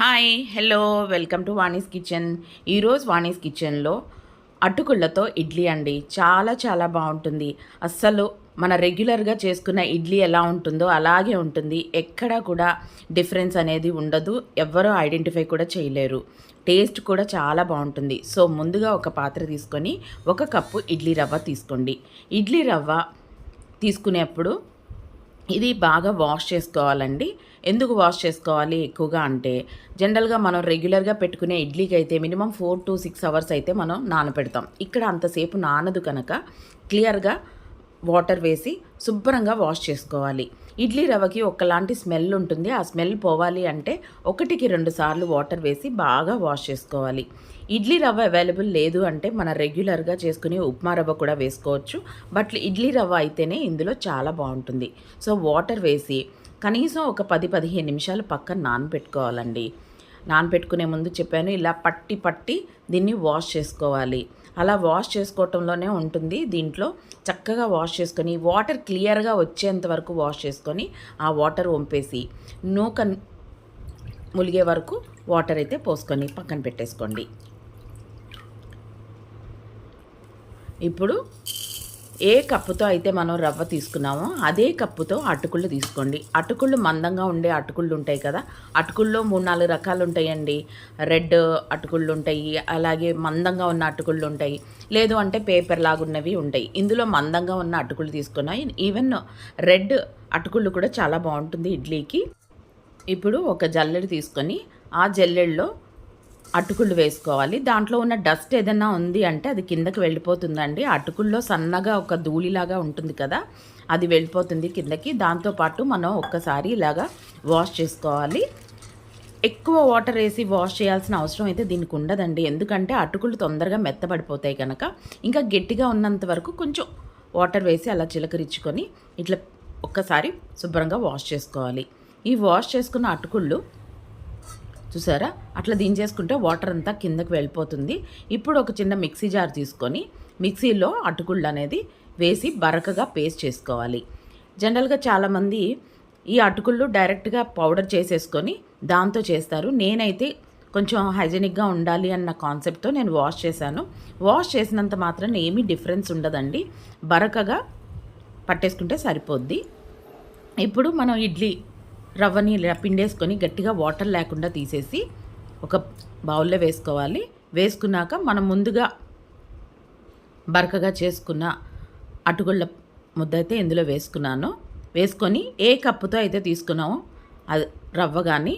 Hi hello welcome to Vani's kitchen. ఈరోజు వాణీస్ కిచెన్లో అటుకుళ్ళతో ఇడ్లీ అండి. చాలా చాలా బాగుంటుంది. అస్సలు మన రెగ్యులర్గా చేసుకున్న ఇడ్లీ ఎలా ఉంటుందో అలాగే ఉంటుంది. ఎక్కడ కూడా డిఫరెన్స్ అనేది ఉండదు. ఎవ్వరూ ఐడెంటిఫై కూడా చేయలేరు. టేస్ట్ కూడా చాలా బాగుంటుంది. సో ముందుగా ఒక పాత్ర తీసుకొని ఒక కప్పు ఇడ్లీ రవ్వ తీసుకోండి. ఇడ్లీ రవ్వ తీసుకునేప్పుడు ఇది బాగా వాష్ చేసుకోవాలండి. ఎందుకు వాష్ చేసుకోవాలి ఎక్కువగా అంటే జనరల్గా మనం రెగ్యులర్గా పెట్టుకునే ఇడ్లీకి అయితే minimum four to six hours అయితే మనం నానపెడతాం ఇక్కడ అంతసేపు నానదు కనుక క్లియర్గా వాటర్ వేసి శుభ్రంగా వాష్ చేసుకోవాలి. ఇడ్లీ రవ్వకి ఒకలాంటి స్మెల్ ఉంటుంది. ఆ స్మెల్ పోవాలి అంటే ఒకటికి రెండు సార్లు వాటర్ వేసి బాగా వాష్ చేసుకోవాలి. ఇడ్లీ రవ్వ అవైలబుల్ లేదు అంటే మన రెగ్యులర్గా చేసుకునే ఉప్మా రవ్వ కూడా వేసుకోవచ్చు. బట్ ఇడ్లీ రవ్వ అయితేనే ఇందులో చాలా బాగుంటుంది. సో వాటర్ వేసి కనీసం ఒక పది పదిహేను నిమిషాలు పక్కన నానబెట్టుకోవాలండి. నానబెట్టుకునే ముందు చెప్పాను ఇలా పట్టి పట్టి దీన్ని వాష్ చేసుకోవాలి. అలా వాష్ చేసుకోవటంలోనే ఉంటుంది. దీంట్లో చక్కగా వాష్ చేసుకొని వాటర్ క్లియర్గా వచ్చేంత వరకు వాష్ చేసుకొని ఆ వాటర్ వంపేసి నూక ములిగే వరకు వాటర్ అయితే పోసుకొని పక్కన పెట్టేసుకోండి. ఇప్పుడు ఏ కప్పుతో అయితే మనం రవ్వ తీసుకున్నామో అదే కప్పుతో అటుకుళ్ళు తీసుకోండి. అటుకుళ్ళు మందంగా ఉండే అటుకుళ్ళు ఉంటాయి కదా అటుకుల్లో మూడు నాలుగు రకాలు ఉంటాయండి. రెడ్ అటుకుళ్ళు ఉంటాయి అలాగే మందంగా ఉన్న అటుకుళ్ళు ఉంటాయి లేదు అంటే పేపర్ లాగున్నవి ఉంటాయి. ఇందులో మందంగా ఉన్న అటుకుళ్ళు తీసుకున్నాయి ఈవెన్ రెడ్ అటుకుళ్ళు కూడా చాలా బాగుంటుంది ఇడ్లీకి. ఇప్పుడు ఒక జల్లెడు తీసుకొని ఆ జల్లెడలో అటుకులు వేసుకోవాలి. దాంట్లో ఉన్న డస్ట్ ఏదైనా ఉంది అంటే అది కిందకి వెళ్ళిపోతుందండి. అటుకుల్లో సన్నగా ఒక ధూళిలాగా ఉంటుంది కదా అది వెళ్ళిపోతుంది కిందకి. దాంతోపాటు మనం ఒక్కసారి ఇలాగా వాష్ చేసుకోవాలి. ఎక్కువ వాటర్ వేసి వాష్ చేయాల్సిన అవసరం అయితే దీనికి ఉండదండి. ఎందుకంటే అటుకులు తొందరగా మెత్తబడిపోతాయి కనుక ఇంకా గట్టిగా ఉన్నంత వరకు కొంచెం వాటర్ వేసి అలా చిలకరించుకొని ఇట్లా ఒక్కసారి శుభ్రంగా వాష్ చేసుకోవాలి. ఈ వాష్ చేసుకున్న అటుకుళ్ళు చూసారా? అట్లా దించేసుకుంటే వాటర్ అంతా కిందకి వెళ్ళిపోతుంది. ఇప్పుడు ఒక చిన్న మిక్సీ జార్ తీసుకొని మిక్సీలో అటుకుళ్ళు అనేది వేసి బరకగా పేస్ట్ చేసుకోవాలి. జనరల్గా చాలామంది ఈ అటుకుళ్ళు డైరెక్ట్గా పౌడర్ చేసేసుకొని దాంతో చేస్తారు. నేనైతే కొంచెం హైజెనిక్గా ఉండాలి అన్న కాన్సెప్ట్తో నేను వాష్ చేశాను. వాష్ చేసినంత మాత్రం ఏమీ డిఫరెన్స్ ఉండదండి. బరకగా పట్టేసుకుంటే సరిపోద్ది. ఇప్పుడు మనం ఇడ్లీ రవ్వని ఇలా పిండేసుకొని గట్టిగా వాటర్ లేకుండా తీసేసి ఒక బౌల్లో వేసుకోవాలి. వేసుకున్నాక మనం ముందుగా బరకగా చేసుకున్న అటుగుళ్ళ ముద్ద అయితే ఇందులో వేసుకున్నాను. వేసుకొని ఏ కప్పుతో అయితే తీసుకున్నామో అది రవ్వ కానీ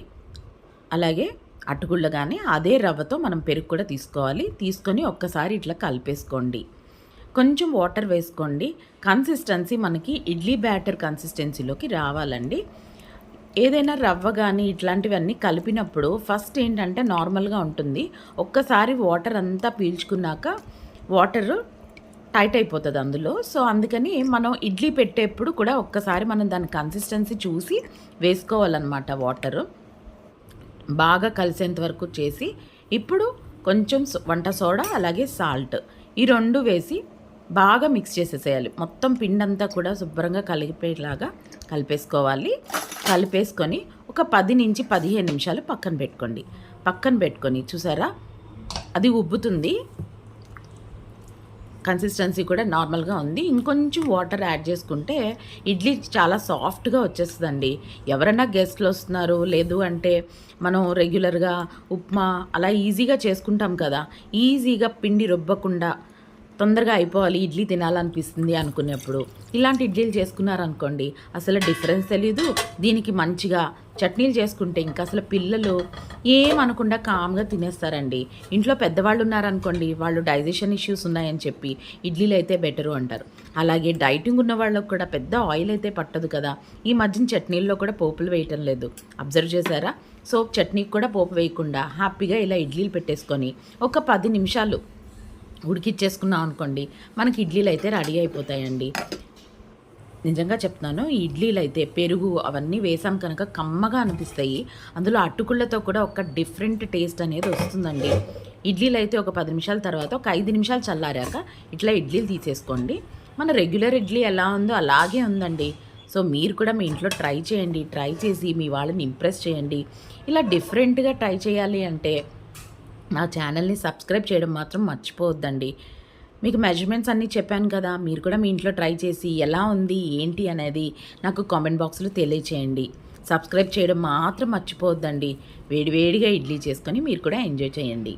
అలాగే అటుగుళ్ళ కానీ అదే రవ్వతో మనం పెరుగు కూడా తీసుకోవాలి. తీసుకొని ఒక్కసారి ఇట్లా కలిపేసుకోండి. కొంచెం వాటర్ వేసుకోండి. కన్సిస్టెన్సీ మనకి ఇడ్లీ బ్యాటర్ కన్సిస్టెన్సీలోకి రావాలండి. ఏదైనా రవ్వ కానీ ఇట్లాంటివన్నీ కలిపినప్పుడు ఫస్ట్ ఏంటంటే నార్మల్గా ఉంటుంది. ఒక్కసారి వాటర్ అంతా పీల్చుకున్నాక వాటర్ టైట్ అయిపోతుంది అందులో. సో అందుకని మనం ఇడ్లీ పెట్టేప్పుడు కూడా ఒక్కసారి మనం దాని కన్సిస్టెన్సీ చూసి వేసుకోవాలన్నమాట వాటరు. బాగా కలిసేంత వరకు చేసి ఇప్పుడు కొంచెం వంట సోడా అలాగే సాల్ట్ ఈ రెండు వేసి బాగా మిక్స్ చేసేసేయాలి. మొత్తం పిండంతా కూడా శుభ్రంగా కలిపేలాగా కలిపేసుకోవాలి. కలిపేసుకొని ఒక పది నుంచి పదిహేను నిమిషాలు పక్కన పెట్టుకోండి. పక్కన పెట్టుకొని చూసారా? అది ఉబ్బుతుంది. కన్సిస్టెన్సీ కూడా నార్మల్గా ఉంది. ఇంకొంచెం వాటర్ యాడ్ చేసుకుంటే ఇడ్లీ చాలా సాఫ్ట్గా వచ్చేస్తుందండి. ఎవరైనా గెస్ట్లు వస్తున్నారు లేదు అంటే మనం రెగ్యులర్గా ఉప్మా అలా ఈజీగా చేసుకుంటాం కదా. ఈజీగా పిండి రుబ్బకుండా తొందరగా అయిపోవాలి ఇడ్లీ తినాలనిపిస్తుంది అనుకునేప్పుడు ఇలాంటి ఇడ్లీలు చేసుకున్నారనుకోండి అసలు డిఫరెన్స్ తెలీదు. దీనికి మంచిగా చట్నీలు చేసుకుంటే ఇంకా అసలు పిల్లలు ఏమనకుండా కామ్గా తినేస్తారండి. ఇంట్లో పెద్దవాళ్ళు ఉన్నారనుకోండి వాళ్ళు డైజెషన్ ఇష్యూస్ ఉన్నాయని చెప్పి ఇడ్లీలు అయితే బెటరు అంటారు. అలాగే డైటింగ్ ఉన్న వాళ్ళకు కూడా పెద్ద ఆయిల్ అయితే పట్టదు కదా. ఈ మధ్యన చట్నీల్లో కూడా పోపులు వేయటం లేదు. అబ్జర్వ్ చేశారా? సో చట్నీకి కూడా పోపు వేయకుండా హ్యాపీగా ఇలా ఇడ్లీలు పెట్టేసుకొని ఒక పది నిమిషాలు ఉడికిచ్చేసుకున్నాం అనుకోండి మనకి ఇడ్లీలు అయితే రెడీ అయిపోతాయండి. నిజంగా చెప్తున్నాను ఈ ఇడ్లీలు అయితే పెరుగు అవన్నీ వేసాం కనుక కమ్మగా అనిపిస్తాయి. అందులో అటుకుళ్ళతో కూడా ఒక డిఫరెంట్ టేస్ట్ అనేది వస్తుందండి. ఇడ్లీలు అయితే ఒక పది నిమిషాల తర్వాత ఒక ఐదు నిమిషాలు చల్లారాక ఇట్లా ఇడ్లీలు తీసేసుకోండి. మన రెగ్యులర్ ఇడ్లీ ఎలా ఉందో అలాగే ఉందండి. సో మీరు కూడా మీ ఇంట్లో ట్రై చేయండి ట్రై చేసి మీ వాళ్ళని ఇంప్రెస్ చేయండి. ఇలా డిఫరెంట్గా ట్రై చేయాలి అంటే నా ఛానల్ని సబ్స్క్రైబ్ చేయడం మాత్రం మర్చిపోవద్దండి. మీకు మెజర్మెంట్స్ అన్నీ చెప్పాను కదా మీరు కూడా మీ ఇంట్లో ట్రై చేసి ఎలా ఉంది ఏంటి అనేది నాకు కామెంట్ బాక్స్లో తెలియచేయండి. సబ్స్క్రైబ్ చేయడం మాత్రం మర్చిపోవద్దండి. వేడివేడిగా ఇడ్లీ చేసుకొని మీరు కూడా ఎంజాయ్ చేయండి.